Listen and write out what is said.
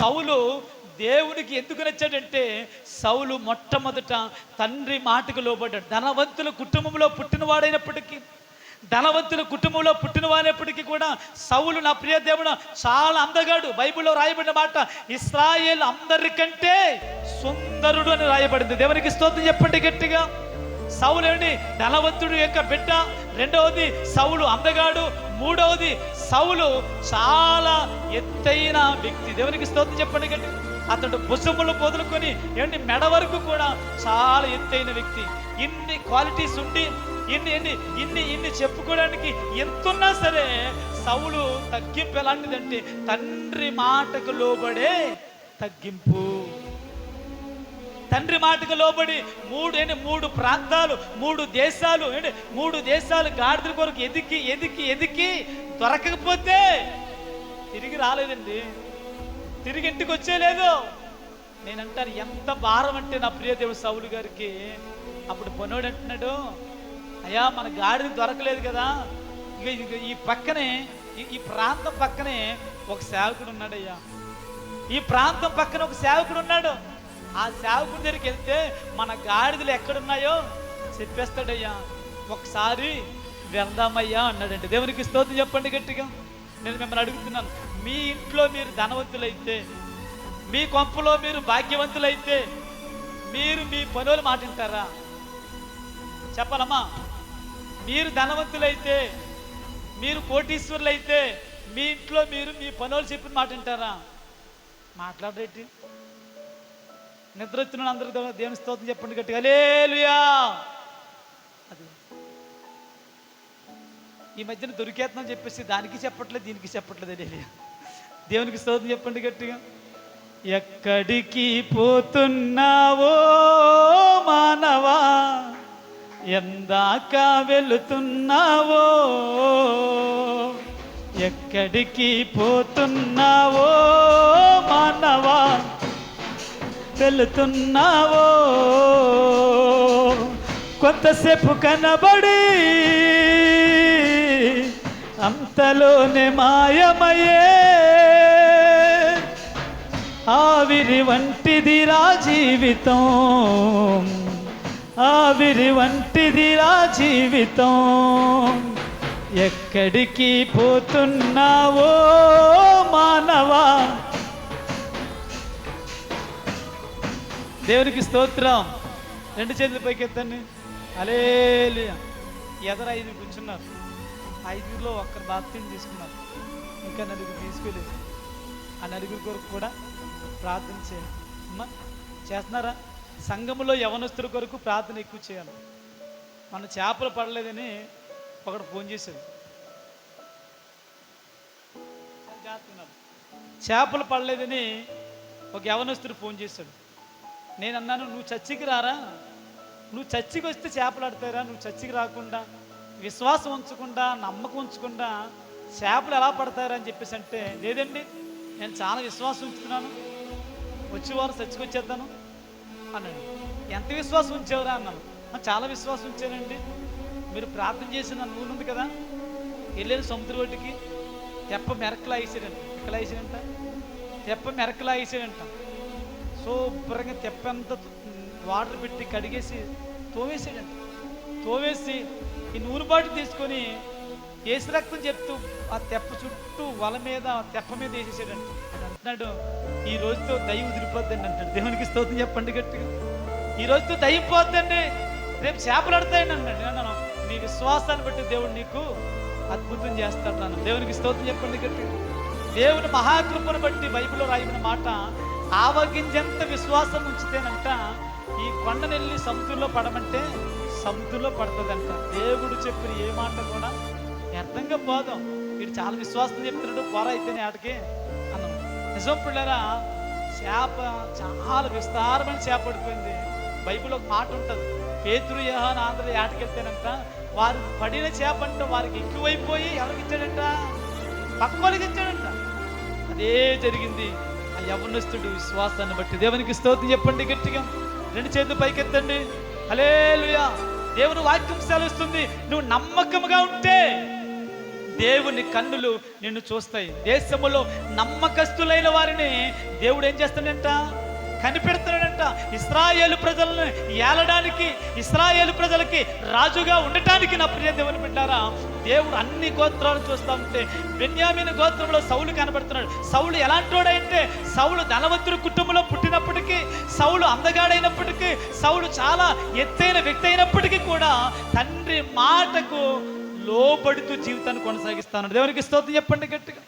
సౌలు దేవునికి ఎందుకు నచ్చాడంటే సౌలు మొట్టమొదట తండ్రి మాటకు లోబడ్డాడు. ధనవంతుల కుటుంబంలో పుట్టినవాడైనప్పటికీ ధనవంతుల కుటుంబంలో పుట్టినవాడైనప్పటికీ కూడా సౌలు నా ప్రియ దేవుడు చాలా అందగాడు. బైబిల్లో రాయబడిన మాట ఇస్రాయేల్ అందరికంటే సుందరుడు అని రాయబడింది. దేవునికి స్తోత్రం చెప్పండి గట్టిగా. సౌలు ఏంటి ధనవంతుడు యొక్క బిడ్డ. రెండవది సౌలు అందగాడు. మూడవది సౌలు చాలా ఎత్తైన వ్యక్తి. దేవునికి స్తోత్రం చెప్పండి గట్టి. అతడు భుజములు పొదులుకొని ఏంటి మెడ వరకు కూడా చాలా ఎత్తైన వ్యక్తి. ఇన్ని క్వాలిటీస్ ఉండి ఇన్ని ఇన్ని ఇన్ని ఇన్ని చెప్పుకోవడానికి ఎంతున్నా సరే సౌలు తగ్గింపు ఎలాంటిదంటే తండ్రి మాటకు లోబడే తగ్గింపు. తండ్రి మాటకు లోబడి మూడు ఏంటి మూడు ప్రాంతాలు మూడు దేశాలు ఏంటి మూడు దేశాలు గాడిద కొరకు ఎదికి ఎదికి ఎదికి దొరకకపోతే తిరిగి రాలేదండి. తిరిగి ఇంటికి వచ్చేలేదు నేనంటాను ఎంత భారం అంటే నా ప్రియదేవుడు సౌలు గారికి. అప్పుడు పనోడు అంటున్నాడు అయ్యా మన గాడిద దొరకలేదు కదా. ఇక ఈ పక్కనే ఈ- ఈ ప్రాంతం పక్కనే ఒక సేవకుడు ఉన్నాడయ్యా. ఈ ప్రాంతం పక్కన ఒక సేవకుడు ఉన్నాడు. ఆ సేవకుడి దగ్గరికి వెళ్తే మన గాడిదలు ఎక్కడున్నాయో చెప్పేస్తాడయ్యా. ఒకసారి వెళ్దామయ్యా అన్నాడంటే దేవునికి స్తోత్రం చెప్పండి గట్టిగా. నేను మిమ్మల్ని అడుగుతున్నాను. మీ ఇంట్లో మీరు ధనవంతులైతే మీ కొంపలో మీరు భాగ్యవంతులైతే మీరు మీ పనులు మాటింటారా చెప్పాలమ్మా. మీరు ధనవంతులైతే మీరు కోటీశ్వరులైతే మీ ఇంట్లో మీరు మీ పనులు చెప్పిన మాట వింటారా మాట్లాడేటి నిద్ర వచ్చిన అందరూ దేవుని స్తోత్రం చెప్పండి గట్టిగా. లేలుయా ఈ మధ్యన దొరికేస్తున్నాం చెప్పేసి దానికి చెప్పట్లేదు దీనికి చెప్పట్లేదు అని దేవునికి స్తోత్రం చెప్పండి గట్టిగా. ఎక్కడికి పోతున్నావో మానవా? ఎందాక వెళుతున్నావో? ఎక్కడికి పోతున్నావో మానవా? వెళుతున్నావో? కొంతసేపు కనబడి మనలోనే మాయమయే ఆవిరి వంటిదిరా జీవితం. ఆవిరి వంటిదిరా జీవితం. ఎక్కడికి పోతున్నావో మానవా? దేవునికి స్తోత్రం. రెండు చేతులు పైకి ఎత్తండి అలేలు ఎదర ఐదుగురు కూర్చున్నారు. ఐదుగురిలో ఒక్కరు బాప్తీని తీసుకున్నారు. ఇంకా నలుగురు తీసుకోలేదు ఆ నలుగురి కొరకు కూడా ప్రార్థన చేయండి. అమ్మా చేస్తున్నారా? సంఘంలో యవనస్తుల కొరకు ప్రార్థన ఎక్కువ చేయాలి. మన చేపలు పడలేదని ఒకడు ఫోన్ చేశాడు. చేస్తున్నారు చేపలు పడలేదని ఒక యవనస్తుడు ఫోన్ చేశాడు. నేను అన్నాను నువ్వు చచ్చికి రారా? నువ్వు చచ్చికి వస్తే చేపలు ఆడతారా నువ్వు చచ్చికి రాకుండా విశ్వాసం ఉంచకుండా నమ్మకం ఉంచకుండా చేపలు ఎలా పడతారని చెప్పేసి అంటే లేదండి నేను చాలా విశ్వాసం ఉంచుతున్నాను. వచ్చేవారు చచ్చికి వచ్చేద్దాను అన్నాడు. ఎంత విశ్వాసం ఉంచేవరా అన్నాను. చాలా విశ్వాసం ఉంచానండి. మీరు ప్రార్థన చేసిన నూనె ఉంది కదా వెళ్ళాను సముద్ర ఒడ్డుకి తెప్ప మెరకలా వేసాడంట ఎక్కలా వేసాడంట తెప్ప మెరకలా వేసాడంట శుభ్రంగా తెప్పంత వాటర్ పెట్టి కడిగేసి తోవేసాడంట తోవేసి ఈ నూరుబాటు తీసుకొని ఏసు రక్తం చెప్తూ ఆ తెప్ప చుట్టూ వల మీద తెప్ప మీద వేసేసాడంట. అంటున్నాడు ఈ రోజుతో దయ్యం ఉదిరిపోద్దండి అంటాడు. దేవునికి స్తోత్రం చెప్పండి గట్టిగా. ఈ రోజుతో దయ్యం పోద్దండి రేపు చేపలు ఆడతాయండి అన్నాడు అన్నాను నీ విశ్వాసాన్ని బట్టి దేవుడు నీకు అద్భుతం చేస్తాడు నన్ను దేవునికి స్తోత్రం చెప్పండి గట్టిగా. దేవుని మహాకృపను బట్టి బైబిల్లో రాయబడిన మాట ఆవగింజంత విశ్వాసం ఉంచితేనంట ఈ కొండనెల్లి సముద్రంలో పడమంటే సముద్రంలో పడుతుందంట. దేవుడు చెప్పిన ఏ మాట కూడా వ్యర్థంగా పోదాం. వీడు చాలా విశ్వాసం చెప్తున్నాడు పొర అయితేనే ఆటకి అన్నాం. నిజం పిల్లరా చేప చాలా విస్తారమైన చేప పడిపోయింది. బైబిల్ ఒక మాట ఉంటుంది. పేతురు యహాన్ ఆంధ్ర ఏటకెళ్తేనంట వారు పడిన చేప అంటే వారికి ఎక్కువైపోయి ఎవరికి ఇచ్చాడంట? పక్క వాళ్ళకి ఇచ్చాడంట. అదే జరిగింది. ఆ యవనస్తుడు విశ్వాసాన్ని బట్టి దేవునికి స్తోత్రం చెప్పండి గట్టిగా. రెండు చేతులు పైకెత్తండి. హలేలుయా దేవుని వాక్యం సెలవుస్తుంది. నువ్వు నమ్మకముగా ఉంటే దేవుని కన్నులు నిన్ను చూస్తాయి. దేశంలో నమ్మకస్తులైన వారిని దేవుడు ఏం చేస్తాడంట? కనిపెడుతున్నాడంట. ఇస్రాయేలు ప్రజలను ఏలడానికి ఇస్రాయేలు ప్రజలకి రాజుగా ఉండటానికి నా ప్రియ దేవుని బిడ్డారా దేవుడు అన్ని గోత్రాలు చూస్తా ఉంటే బెన్యామిన గోత్రంలో సౌలు కనబడుతున్నాడు. సౌలు ఎలాంటోడంటే సౌలు ధనవంతుడి కుటుంబంలో పుట్టినప్పటికీ సౌలు అందగాడైనప్పటికీ సౌలు చాలా ఎత్తైన వ్యక్తి అయినప్పటికీ కూడా తండ్రి మాటకు లోబడుతూ జీవితాన్ని కొనసాగిస్తాను దేవునికి స్తోత్రం చెప్పండి గట్టిగా.